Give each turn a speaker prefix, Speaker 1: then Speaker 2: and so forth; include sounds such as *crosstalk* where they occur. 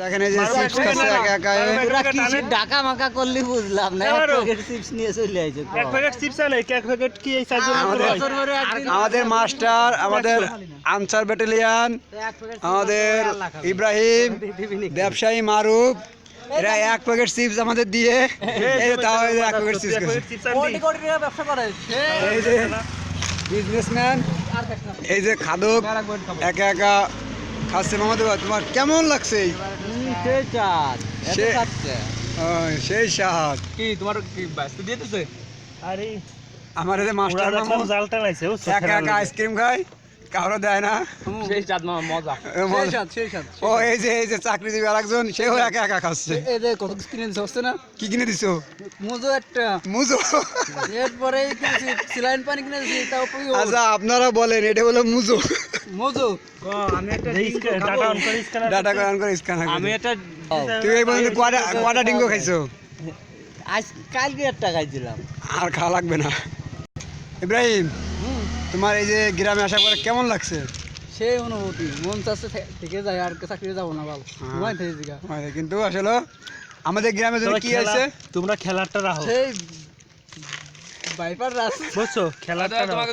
Speaker 1: দেখেন এই যে চিপস খাচ্ছে একা একা।
Speaker 2: ডাকা মাকা করলি বুঝলাম না
Speaker 3: এবারও।
Speaker 2: চিপস নিয়ে চলে আইছে
Speaker 3: এক প্যাকেট চিপস আনে এক প্যাকেট কি এই
Speaker 1: আমাদের- মাস্টার আমাদের আনসার ব্যাটালিয়ান আমাদের ইব্রাহিম *laughs* ব্যবসায়ী মারুফ এরা এক প্যাকেট চিপস আমাদের দিয়ে এই যে তাও এই যে এক প্যাকেট চিপস খাচ্ছে।
Speaker 3: চিপস
Speaker 2: কোটি কোটি টাকা ব্যবসা করে।
Speaker 1: এই যে বিজনেসম্যান। এই যে খাদক একা একা খাচ্ছে মামাদের তোমার কেমন লাগছে
Speaker 2: সেই চাঁদ? এত
Speaker 1: সে- সেই স্বাদ
Speaker 2: কি তোমার কি ব্যস্ত দিয়ে দিছে
Speaker 3: আরে
Speaker 1: আমার এই মাস্টার মামু
Speaker 3: জাল টানাইছে বুঝছ
Speaker 1: একা একা আইসক্রিম খায় কারও দেয় না।
Speaker 2: সেই চাঁদ মামা মজা। সেই চাঁদ সেই চাঁদ
Speaker 1: ও এই যে এই যে চাকরিজীবী আরেকজন সেও একা একা খাচ্ছে।
Speaker 2: এই যে কত কিনে দিছে হচ্ছে না?
Speaker 1: কি কিনে দিছো?
Speaker 2: মুজো একটা।
Speaker 1: মুজো?
Speaker 2: এরপরে সিলাইন পানি কিনে দিছি তাও পিও
Speaker 1: আচ্ছা আপনারা বলেন এটা হলো মুজো।
Speaker 2: মুজো। আমি একটা
Speaker 3: ডাটা অন করে স্ক্যানার
Speaker 1: ডাটা অন করে স্ক্যান
Speaker 2: আমি একটা
Speaker 1: তুই এই পর্যন্ত কয়টা কয়টা ডিঙ্গো খাইছো?
Speaker 2: আজ কালকে একটা খাইছিলাম।
Speaker 1: আর খাওয়া লাগবে না। ইব্রাহিম তোমার এই যে গ্রামে আসার পরে কেমন লাগছে?
Speaker 2: সেই অনুভূতি। মন চাচ্ছে থেকে যায় আর চাকরি যাব না বাবু
Speaker 1: হ্যাঁ।
Speaker 2: থেকে জিগা
Speaker 1: মানে কিন্তু আসলে আমাদের গ্রামে যদি কি আছে?
Speaker 3: তোমরা খেলাটা রাখো।
Speaker 2: সেই বাইপার রাস্তা।
Speaker 3: বুঝছ খেলাটা রাখো।